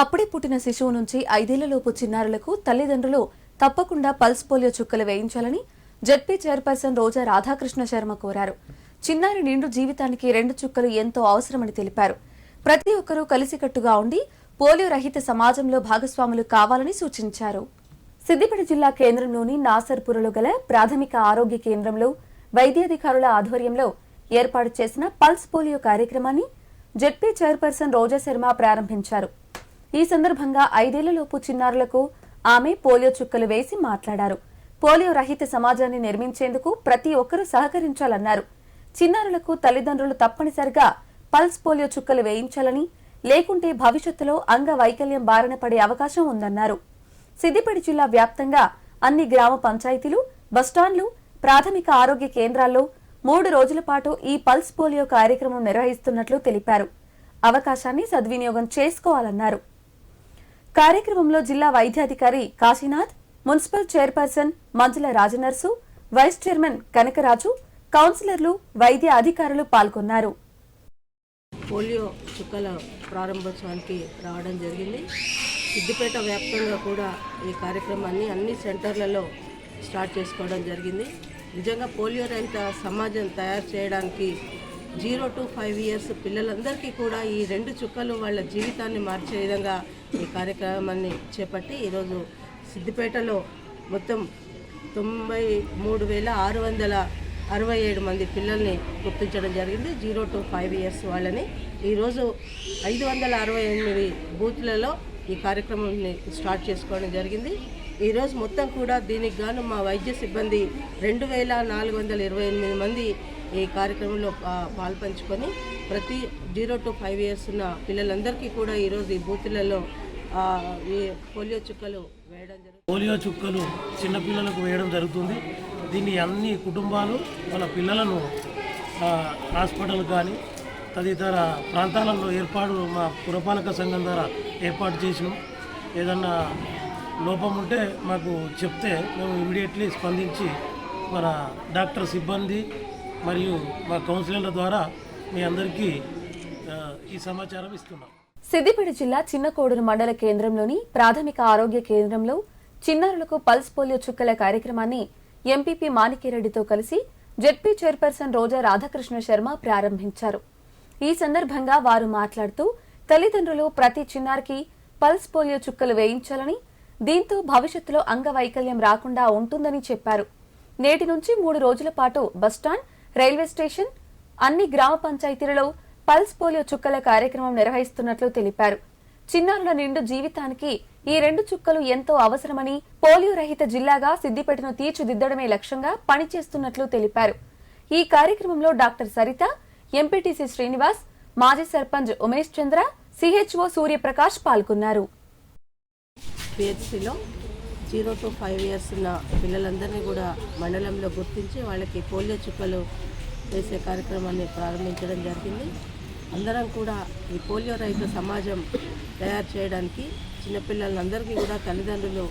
అప్పుడే పుట్టిన శిశువు నుంచి ఐదేళ్ళలోపు చిన్నారులకు తల్లిదండ్రులు తప్పకుండా పల్స్ పోలియో చుక్కలు వేయించాలని జడ్పీ చైర్పర్సన్ రోజా రాధాకృష్ణ శర్మ కోరారు. చిన్నారి నిండు జీవితానికి రెండు చుక్కలు ఎంతో అవసరమని తెలిపారు. ప్రతి ఒక్కరూ కలిసికట్టుగా ఉండి పోలియో రహిత సమాజంలో భాగస్వాములు కావాలని సూచించారు. సిద్దిపేట జిల్లా కేంద్రంలోని నాసర్పురలో గల ప్రాథమిక ఆరోగ్య కేంద్రంలో వైద్యాధికారుల ఆధ్వర్యంలో ఏర్పాటు చేసిన పల్స్ పోలియో కార్యక్రమాన్ని జెడ్పీ చైర్పర్సన్ రోజా శర్మ ప్రారంభించారు. ఈ సందర్భంగా ఐదేళ్ళలోపు చిన్నారులకు ఆమె పోలియో చుక్కలు వేసి మాట్లాడారు. పోలియో రహిత సమాజాన్ని నిర్మించేందుకు ప్రతి ఒక్కరూ సహకరించాలన్నారు. చిన్నారులకు తల్లిదండ్రులు తప్పనిసరిగా పల్స్ పోలియో చుక్కలు వేయించాలని లేకుంటే భవిష్యత్తులో అంగవైకల్యం బారిన పడే అవకాశం ఉందన్నారు. సిద్దిపేట జిల్లా వ్యాప్తంగా అన్ని గ్రామ పంచాయతీలు బస్టాండ్లు ప్రాథమిక ఆరోగ్య కేంద్రాల్లో మూడు రోజుల పాటు ఈ పల్స్ పోలియో కార్యక్రమం నిర్వహిస్తున్నట్లు తెలిపారు. అవకాశాన్ని సద్వినియోగం చేసుకోవాలన్నారు. కార్యక్రమంలో జిల్లా వైద్యాధికారి Kashinath municipal chairperson Manjula Rajanarsu vice chairman Kanakaraju కౌన్సిలర్లు వైద్య అధికారులు పాల్గొన్నారు. పోలియో చుక్కల ప్రారంభోత్సవానికి రావడం జరిగింది. సిద్దిపేట వ్యాప్తంగా కూడా ఈ కార్యక్రమాన్ని అన్ని సెంటర్లలో స్టార్ట్ చేసుకోవడం జరిగింది. నిజంగా పోలియో రహిత సమాజం తయారు చేయడానికి జీరో టు ఫైవ్ ఇయర్స్ పిల్లలందరికీ కూడా ఈ రెండు చుక్కలు వాళ్ళ జీవితాన్ని మార్చే విధంగా ఈ కార్యక్రమాన్ని చేపట్టి ఈరోజు సిద్దిపేటలో మొత్తం తొంభై మూడు వేల ఆరు వందల అరవై ఏడు మంది పిల్లల్ని గుర్తించడం జరిగింది. జీరో టు ఫైవ్ ఇయర్స్ వాళ్ళని ఈరోజు ఐదు వందల అరవై ఎనిమిది బూత్లలో ఈ కార్యక్రమాన్ని స్టార్ట్ చేసుకోవడం జరిగింది. ఈరోజు మొత్తం కూడా దీనికి గాను మా వైద్య సిబ్బంది రెండు వేల నాలుగు వందల ఇరవై ఎనిమిది మంది ఈ కార్యక్రమంలో పాల్పంచుకొని ప్రతి జీరో టు ఫైవ్ ఇయర్స్ ఉన్న పిల్లలందరికీ కూడా ఈరోజు ఈ బూతులలో ఈ పోలియో చుక్కలు వేయడం జరుగుతుంది పోలియో చుక్కలు చిన్నపిల్లలకు వేయడం జరుగుతుంది. దీన్ని అన్ని కుటుంబాలు వాళ్ళ పిల్లలను హాస్పిటల్ కానీ తదితర ప్రాంతాలలో ఏర్పాటు మా పురపాలక సంఘం ద్వారా ఏర్పాటు చేసినాం. ఏదన్నా లోపం ఉంటే మాకు చెప్తే మేము ఇమీడియట్లీ స్పందించి మన డాక్టర్ సిబ్బంది మరియు మా కౌన్సిలర్ల ద్వారా మీ అందరికీ ఈ సమాచారం ఇస్తున్నాం. సిద్దిపేట జిల్లా చిన్నకోడూరు మండల కేంద్రంలోని ప్రాథమిక ఆరోగ్య కేంద్రంలో చిన్నారులకు పల్స్ పోలియో చుక్కల కార్యక్రమాన్ని ఎంపీపీ మాణిక్యరెడ్డితో కలిసి జెడ్పీ చైర్పర్సన్ రోజా రాధాకృష్ణ శర్మ ప్రారంభించారు. ఈ సందర్భంగా వారు మాట్లాడుతూ తల్లిదండ్రులు ప్రతి చిన్నారికి పల్స్ పోలియో చుక్కలు వేయించాలని దీంతో భవిష్యత్తులో అంగవైకల్యం రాకుండా ఉంటుందని చెప్పారు. నేటి నుంచి మూడు రోజుల పాటు బస్టాండ్ రైల్వే స్టేషన్ అన్ని గ్రామ పంచాయతీలలో పల్స్ పోలియో చుక్కల కార్యక్రమం నిర్వహిస్తున్నట్లు తెలిపారు. చిన్నారుల నిండు జీవితానికి ఈ రెండు చుక్కలు ఎంతో అవసరమని పోలియో రహిత జిల్లాగా సిద్దిపేటను తీర్చిదిద్దడమే లక్ష్యంగా పనిచేస్తున్నట్లు తెలిపారు. ఈ కార్యక్రమంలో డాక్టర్ సరిత ఎంపీటీసీ శ్రీనివాస్ మాజీ సర్పంచ్ ఉమేష్ చంద్ర సిహెచ్ఓ సూర్యప్రకాష్ పాల్గొన్నారు. పిహెచ్సిలో జీరో టు ఫైవ్ ఇయర్స్ ఉన్న పిల్లలందరినీ కూడా మండలంలో గుర్తించి వాళ్ళకి పోలియో చుక్కలు వేసే కార్యక్రమాన్ని ప్రారంభించడం జరిగింది. అందరం కూడా ఈ పోలియో రహిత సమాజం తయారు చేయడానికి చిన్నపిల్లలందరికీ కూడా తల్లిదండ్రులు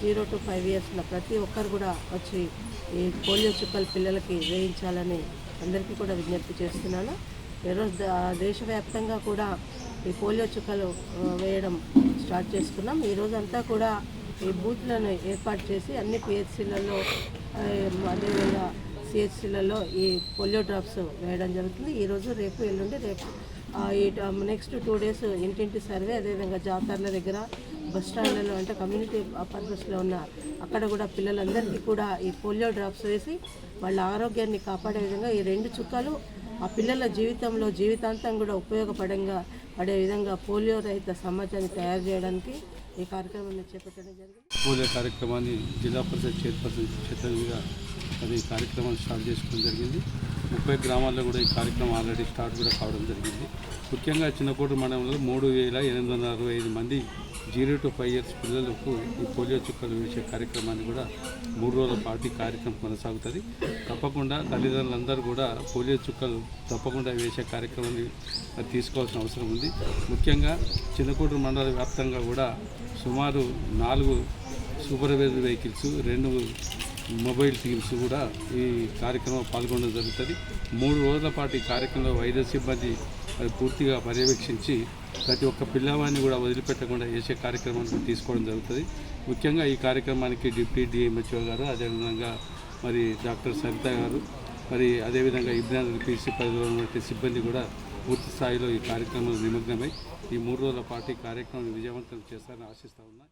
జీరో టు ఫైవ్ ఇయర్స్ ఉన్న ప్రతి ఒక్కరు కూడా వచ్చి ఈ పోలియో చుక్కలు పిల్లలకి వేయించాలని అందరికీ కూడా విజ్ఞప్తి చేస్తున్నాను. ఈరోజు దేశవ్యాప్తంగా కూడా ఈ పోలియో చుక్కలు వేయడం స్టార్ట్ చేసుకున్నాం. ఈ రోజంతా కూడా ఈ బూత్లను ఏర్పాటు చేసి అన్ని పిహెచ్సిలలో అదేవిధంగా సిహెచ్సిలలో ఈ పోలియో డ్రాప్స్ వేయడం జరుగుతుంది. ఈరోజు రేపు ఎల్లుండి రేపు ఈ నెక్స్ట్ టూ డేస్ ఇంటింటి సర్వే అదేవిధంగా జాతరల దగ్గర బస్ స్టాండ్లలో అంటే కమ్యూనిటీ పర్పస్లో ఉన్న అక్కడ కూడా పిల్లలందరికీ కూడా ఈ పోలియో డ్రాప్స్ వేసి వాళ్ళ ఆరోగ్యాన్ని కాపాడే విధంగా ఈ రెండు చుక్కలు ఆ పిల్లల జీవితంలో జీవితాంతం కూడా ఉపయోగపడంగా అదేవిధంగా విధంగా పోలియో రహిత సమాజాన్ని తయారు చేయడానికి ఈ కార్యక్రమాన్ని చేపట్టడం జరిగింది. పోలియో కార్యక్రమాన్ని జిల్లా పరిషత్ చైర్పర్సన్ చేతగా అది కార్యక్రమాన్ని స్టార్ట్ చేసుకోవడం జరిగింది. ముప్పై గ్రామాల్లో కూడా ఈ కార్యక్రమం ఆల్రెడీ స్టార్ట్ కూడా కావడం జరిగింది. ముఖ్యంగా చిన్నకోట మండలంలో మూడు వేల ఎనిమిది వందల అరవై ఐదు మంది జీరో టు ఫైవ్ ఇయర్స్ పిల్లలకు ఈ పోలియో చుక్కలు వేసే కార్యక్రమాన్ని కూడా మూడు రోజుల పాటు కార్యక్రమం కొనసాగుతుంది. తప్పకుండా తల్లిదండ్రులందరూ కూడా పోలియో చుక్కలు తప్పకుండా వేసే కార్యక్రమాన్ని తీసుకోవాల్సిన అవసరం ఉంది. ముఖ్యంగా చిన్నకూట మండల వ్యాప్తంగా కూడా సుమారు నాలుగు సూపర్వైజర్ వెహికల్స్ రెండు మొబైల్ టీమ్స్ కూడా ఈ కార్యక్రమంలో పాల్గొనడం జరుగుతుంది. మూడు రోజుల పాటు ఈ కార్యక్రమంలో వైద్య సిబ్బంది పూర్తిగా పర్యవేక్షించి ప్రతి ఒక్క పిల్లవాడిని కూడా వదిలిపెట్టకుండా చేసే కార్యక్రమాన్ని తీసుకోవడం జరుగుతుంది. ముఖ్యంగా ఈ కార్యక్రమానికి డిప్యూటీ డిఎంహెచ్ఓ గారు అదేవిధంగా మరి డాక్టర్ సరిత గారు మరి అదేవిధంగా ఇబ్బంది పీసీ పరిధిలో ఉన్నటువంటి సిబ్బంది కూడా పూర్తి స్థాయిలో ఈ కార్యక్రమంలో నిమగ్నమై ఈ మూడు రోజుల పాటు ఈ కార్యక్రమాన్ని విజయవంతం చేస్తారని ఆశిస్తూ ఉన్నా